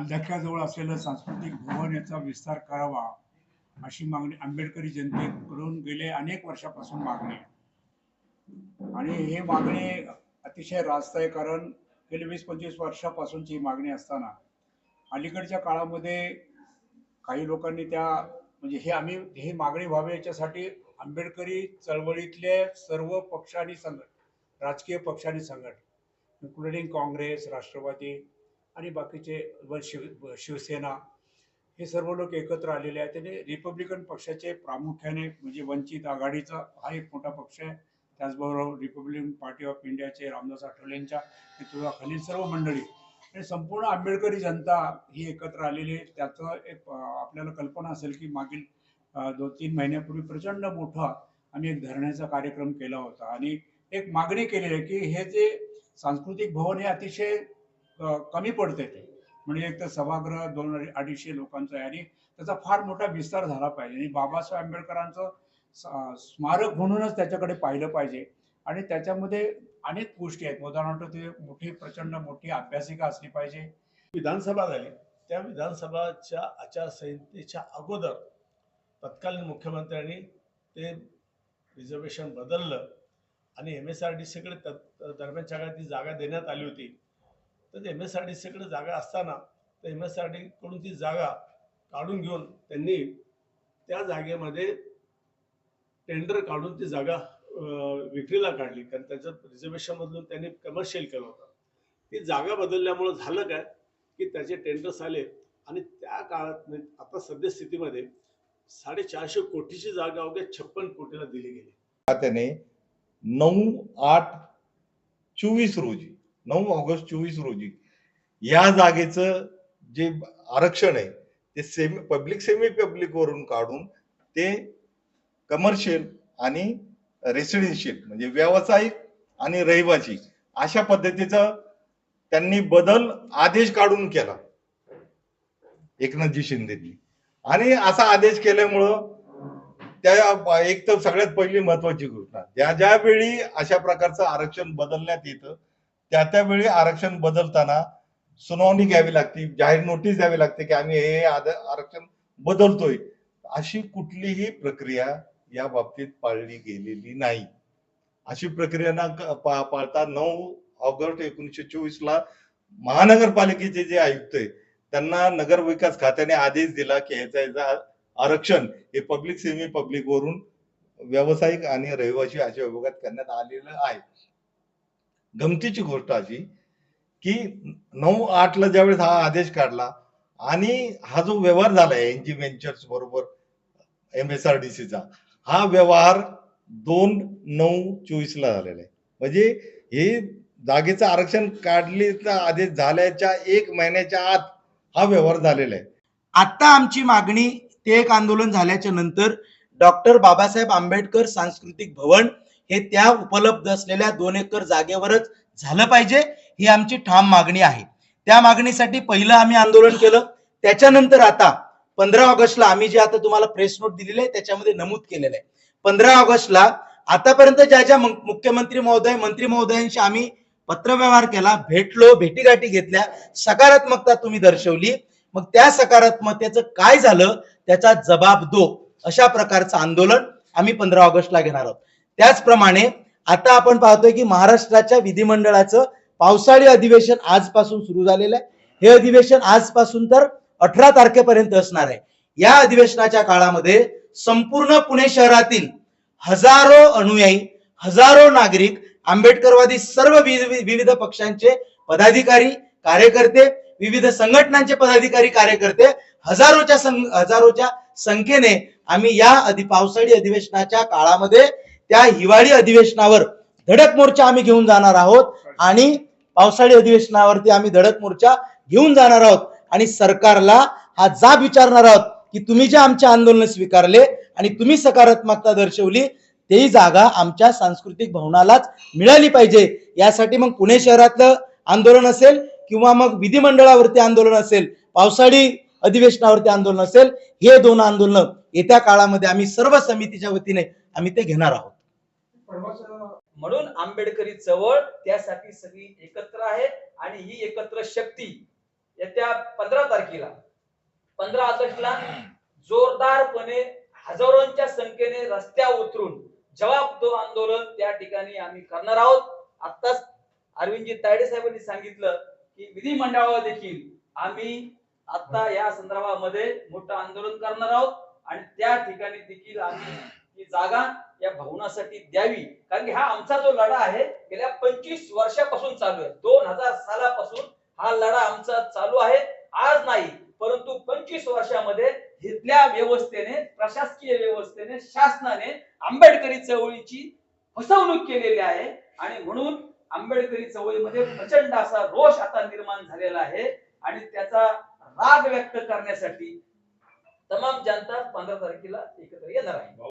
मालधक्क्याजवळ असलेलं सांस्कृतिक भवन याचा विस्तार करावा अशी मागणी आंबेडकरी जनतेकडून गेले अनेक वर्षापासून मागणी आहे. आणि हे मागणी अतिशय रास्त आहे कारण गेली वीस पंचवीस वर्षापासूनची ही मागणी असताना अलीकडच्या काळामध्ये काही लोकांनी त्या म्हणजे हे आम्ही ही मागणी व्हावी याच्यासाठी आंबेडकरी चळवळीतले सर्व पक्ष आणि संघट राजकीय पक्ष आणि संघट इन्क्लुडिंग काँग्रेस राष्ट्रवादी आणि बाकीचे व शिव शिवसेना हे सर्व लोक एकत्र आलेले आहेत. त्याने रिपब्लिकन पक्षाचे प्रामुख्याने म्हणजे वंचित आघाडीचा हा एक मोठा पक्ष आहे. त्याचबरोबर रिपब्लिकन पार्टी ऑफ इंडियाचे रामदास आठवलेंच्या नेतृत्वाखालील सर्व मंडळी आणि संपूर्ण आंबेडकरी जनता ही एकत्र आलेली आहे. त्याचं एक आपल्याला कल्पना असेल की मागील दोन तीन महिन्यापूर्वी प्रचंड मोठा आम्ही एक धरण्याचा कार्यक्रम केला होता. आणि एक मागणी केलेली आहे की हे जे सांस्कृतिक भवन हे अतिशय कमी पडते ते. म्हणजे एक तर सभागृह दोन अडीचशे लोकांचं आहे आणि त्याचा फार मोठा विस्तार झाला पाहिजे. आणि बाबासाहेब आंबेडकरांचं स्मारक म्हणूनच त्याच्याकडे पाहिलं पाहिजे. आणि त्याच्यामध्ये अनेक गोष्टी आहेत. उदाहरणार्थ ते मोठी प्रचंड मोठी अभ्यासिका असली पाहिजे. विधानसभा झाली. त्या विधानसभाच्या आचारसंहितेच्या अगोदर तत्कालीन मुख्यमंत्र्यांनी ते रिझर्वेशन बदललं आणि एम एस आर डी सीकडे दरम्यानच्या काळात ती जागा देण्यात आली होती. तर एम एस आर डी सीकडे जागा असताना तर एम एस आर डी कडून ती जागा काढून घेऊन त्यांनी त्या जागेमध्ये टेंडर काढून ती जागा विक्रीला काढली. कारण त्याचं रिझर्वेशन मधून त्यांनी कमर्शियल केलं होतं. ती जागा बदलल्यामुळं झालं काय? की त्याचे टेंडर्स आले आणि त्या काळात आता सद्यस्थितीमध्ये साडेचारशे कोटीची जागा अवघ्या छप्पन कोटीला दिली गेली. त्याने नऊ आठ चोवीस रोजी नऊ ऑगस्ट चोवीस रोजी. या जागेचं जे आरक्षण आहे ते सेमी पब्लिक सेमी पब्लिक वरून काढून ते कमर्शियल आणि रेसिडेन्शियल म्हणजे व्यावसायिक आणि रहिवासी अशा पद्धतीचा त्यांनी बदल आदेश काढून केला. एकनाथजी शिंदेनी. आणि असा आदेश केल्यामुळं त्या एक तर सगळ्यात पहिली महत्वाची घोषणा ज्या ज्या वेळी अशा प्रकारचं आरक्षण बदलण्यात येतं त्या त्यावेळी आरक्षण बदलताना सुनावणी घ्यावी लागते जाहीर नोटीस द्यावी लागते की आम्ही हे आरक्षण बदलतोय. अशी कुठलीही प्रक्रिया या बाबतीत पाळली गेलेली नाही. अशी प्रक्रिया ना पाळता नऊ ऑगस्ट एकोणीसशे चोवीस ला महानगरपालिकेचे जे आयुक्त आहे त्यांना नगर विकास खात्याने आदेश दिला की ह्याचा ह्याचा आरक्षण हे पब्लिक सेमी पब्लिक वरून व्यावसायिक आणि रहिवासी अशा विभागात करण्यात आलेलं आहे. गमतीची गोष्ट अशी की नऊ आठ ला ज्यावेळेस हा आदेश काढला आणि हा जो व्यवहार झालाय एनजी वेंचर्स बरोबर एम एस आर डी सीचा हा व्यवहार दोन नऊ चोवीसला झालेला आहे. म्हणजे हे जागेचं आरक्षण काढलेचा आदेश झाल्याच्या एक महिन्याच्या आत हा व्यवहार झालेला आहे. आता आमची मागणी ते एक आंदोलन झाल्याच्यानंतर डॉक्टर बाबासाहेब आंबेडकर सांस्कृतिक भवन हे त्या उपलब्ध असलेल्या दोन एकर जागेवरच झालं पाहिजे ही आमची ठाम मागणी आहे. त्या मागणीसाठी पहिलं आम्ही आंदोलन केलं त्याच्यानंतर आता पंधरा ऑगस्टला आम्ही जे आता तुम्हाला प्रेस नोट दिलेली आहे त्याच्यामध्ये नमूद केलेलं आहे. पंधरा ऑगस्टला आतापर्यंत ज्या ज्या मुख्यमंत्री महोदय मंत्री महोदयांशी आम्ही पत्रव्यवहार केला भेटलो भेटीगाठी घेतल्या सकारात्मकता तुम्ही दर्शवली. मग त्या सकारात्मकतेचं काय झालं त्याचा जबाब दो अशा प्रकारचं आंदोलन आम्ही पंधरा ऑगस्टला घेणार आहोत. त्याचप्रमाणे आता आपण पाहतोय की महाराष्ट्राच्या विधिमंडळाचं पावसाळी अधिवेशन आजपासून सुरू झालेलं आहे. हे अधिवेशन आजपासून तर अठरा तारखेपर्यंत असणार आहे. या अधिवेशनाच्या काळामध्ये संपूर्ण पुणे शहरातील हजारो अनुयायी हजारो नागरिक आंबेडकरवादी सर्व विविध पक्षांचे पदाधिकारी कार्यकर्ते विविध संघटनांचे पदाधिकारी कार्यकर्ते हजारोच्या संग हजारोच्या संख्येने आम्ही या अधि पावसाळी अधिवेशनाच्या काळामध्ये त्या हिवाळी अधिवेशनावर धडक मोर्चा आम्ही घेऊन जाणार आहोत आणि पावसाळी अधिवेशनावरती आम्ही धडक मोर्चा घेऊन जाणार आहोत आणि सरकारला हा जाब विचारणार आहोत की तुम्ही जे आमचे आंदोलन स्वीकारले आणि तुम्ही सकारात्मकता दर्शवली तेही जागा आमच्या सांस्कृतिक भवनालाच मिळाली पाहिजे. यासाठी मग पुणे शहरातलं आंदोलन असेल किंवा मग विधिमंडळावरती आंदोलन असेल पावसाळी अधिवेशनावरती आंदोलन असेल हे दोन आंदोलनं येत्या काळामध्ये आम्ही सर्व समितीच्या वतीने आम्ही ते घेणार आहोत. म्हणून आंबेडकरी जवळ त्यासाठी सगळी एकत्र आहे आणि ही एकत्र शक्ती येत्या पंधरा तारखेला. पंधरा ऑगस्टला जोरदारपणे हजारोंच्या संख्येने रस्त्या उतरून जवाब दो आंदोलन त्या ठिकाणी आम्ही करणार आहोत. आत्ताच अरविंदजी तायडे साहेबांनी सांगितलं की विधिमंडळावर देखील आम्ही आता या संदर्भामध्ये मोठं आंदोलन करणार आहोत आणि त्या ठिकाणी देखील आम्ही ही जागा या भवनासाठी द्यावी. कारण की हा आमचा जो लढा आहे गेल्या पंचवीस वर्षापासून चालू आहे. दोन हजार सालापासून हा लढा आमचा चालू आहे. आज नाही परंतु पंचवीस वर्षामध्ये इथल्या व्यवस्थेने प्रशासकीय व्यवस्थेने शासनाने आंबेडकरी चळवळीची फसवणूक केलेली आहे. आणि म्हणून आंबेडकरी चळवळीमध्ये प्रचंड असा रोष आता निर्माण झालेला आहे. आणि त्याचा राग व्यक्त करण्यासाठी तमाम जनता पंधरा तारखेला एकत्र येणार आहे.